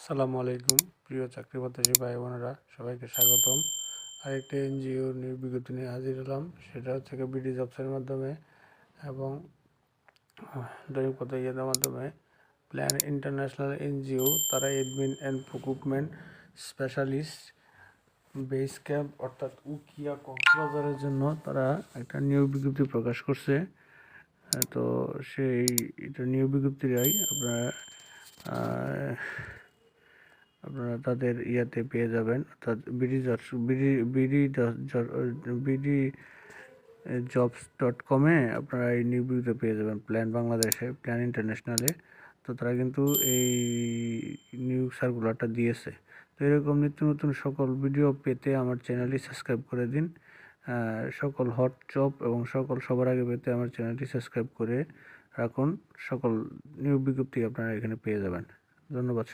আসসালামু আলাইকুম। প্রিয় চাকরি প্রত্যাশী ভাই বোনেরা, সবাইকে স্বাগতম। আরেকটি এনজিও বিজ্ঞপ্তি নিয়ে হাজির হলাম, সেটা হচ্ছে বিডি জবসের মাধ্যমে এবং দৈনিক ইয়েদের মাধ্যমে প্ল্যান ইন্টারন্যাশনাল এনজিও, তারা admin and procurement specialist base camp অর্থাৎ উকিয়া কক্সবাজারের জন্য তারা একটা নিয়োগ বিজ্ঞপ্তি প্রকাশ করছে। তো সেই, এটা নিয়োগ বিজ্ঞপ্তিরাই আপনারা তাদের ইয়াতে পেয়ে যাবেন, অর্থাৎ BD BD BD BD jobs dot কমে আপনারা এই নিয়োগগুলো পেয়ে যাবেন প্ল্যান বাংলাদেশে, প্ল্যান ইন্টারন্যাশনালে। তো তারা কিন্তু এই নিউজ সার্কুলারটা দিয়েছে। তো এরকম নিত্য নতুন সকল ভিডিও পেতে আমার চ্যানেলটি সাবস্ক্রাইব করে দিন। সকল হট জব এবং সকল সবার আগে পেতে আমার চ্যানেলটি সাবস্ক্রাইব করে রাখুন। সকল নিয়োগ বিজ্ঞপ্তি আপনারা এখানে পেয়ে যাবেন। ধন্যবাদ